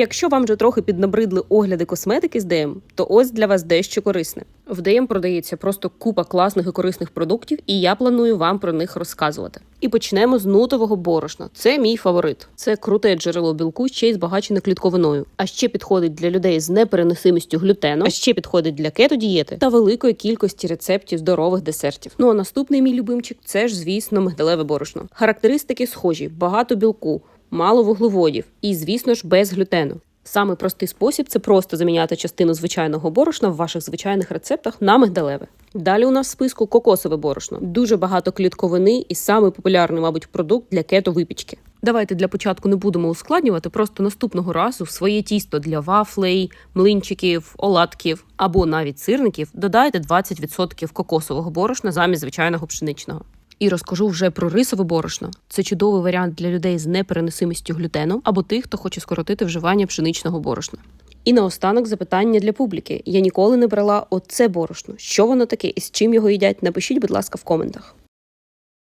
Якщо вам вже трохи піднабридли огляди косметики з ДМ, то ось для вас дещо корисне. В ДМ продається просто купа класних і корисних продуктів, і я планую вам про них розказувати. І почнемо з нутового борошна. Це мій фаворит. Це круте джерело білку, ще й збагачене клітковиною. А ще підходить для людей з непереносимістю глютену, а ще підходить для кето-дієти та великої кількості рецептів здорових десертів. Ну а наступний мій любимчик це ж, звісно, мигдалеве борошно. Характеристики схожі: багато білку, мало вуглеводів і, звісно ж, без глютену. Самий простий спосіб це просто заміняти частину звичайного борошна в ваших звичайних рецептах на мигдалеве. Далі у нас в списку кокосове борошно. Дуже багато клітковини і самий популярний, мабуть, продукт для кето випічки. Давайте для початку не будемо ускладнювати. Просто наступного разу в своє тісто для вафлей, млинчиків, оладків або навіть сирників додайте 20% кокосового борошна замість звичайного пшеничного. І розкажу вже про рисове борошно. Це чудовий варіант для людей з непереносимістю глютену або тих, хто хоче скоротити вживання пшеничного борошна. І наостанок запитання для публіки. Я ніколи не брала оце борошно. Що воно таке і з чим його їдять? Напишіть, будь ласка, в коментах.